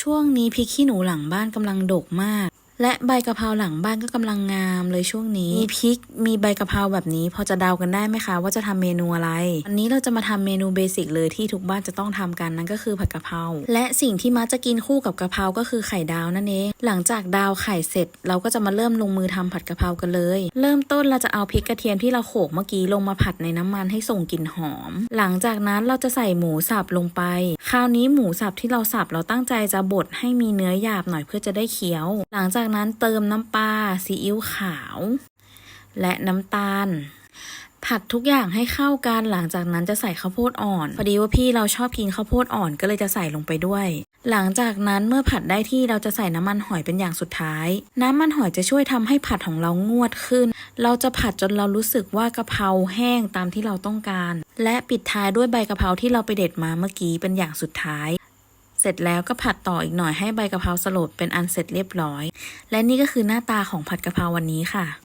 ช่วงนี้พริกขี้หนูหลังบ้านกำลังดกมาก และใบกะเพราหลังบ้านก็กำลังงามเลยช่วงนี้มีพริกมีใบกะเพราแบบนี้ พอจะเดากันได้ไหมคะ ว่าจะทำเมนูอะไรวันนี้เราจะมาทำเมนูเบสิกเลยที่ทุกบ้านจะต้องทำกันนั่นก็คือผัดกะเพราและสิ่งที่มักจะกินคู่กับกะเพราก็คือไข่ดาวนั่นเองหลังจากดาวไข่เสร็จ เราก็จะมาเริ่มลงมือทำผัดกะเพรากันเลย เริ่มต้นเราจะเอาพริกกระเทียมที่เราโขลกเมื่อกี้ลงมาผัดในน้ำมันให้ส่งกลิ่นหอม หลังจากนั้นเราจะใส่หมูสับลงไป คราวนี้หมูสับที่เราสับเราตั้งใจจะบดให้มีเนื้อหยาบหน่อยเพื่อจะได้เคี้ยว หลังจากนั้นเติมน้ำปลาซีอิ๊วขาว และน้ำตาล ผัดทุกอย่างให้เข้ากันหลังจากนั้นจะใส่ข้าวโพดอ่อน พอดีว่าพี่เราชอบกินข้าวโพดอ่อนก็เลยจะใส่ลงไปด้วย หลังจากนั้นเมื่อผัดได้ที่เราจะใส่น้ำมันหอยเป็นอย่างสุดท้าย น้ำมันหอยจะช่วยทำให้ผัดของเรางวดขึ้น เราจะผัดจนเรารู้สึกว่ากะเพราแห้งตามที่เราต้องการ และปิดท้ายด้วยใบกะเพราที่เราไปเด็ดมาเมื่อกี้เป็นอย่างสุดท้าย เสร็จแล้วก็ผัดต่ออีกหน่อยให้ใบกะเพราสลดเป็นอันเสร็จเรียบร้อย และนี่ก็คือหน้าตาของผัดกะเพราวันนี้ค่ะ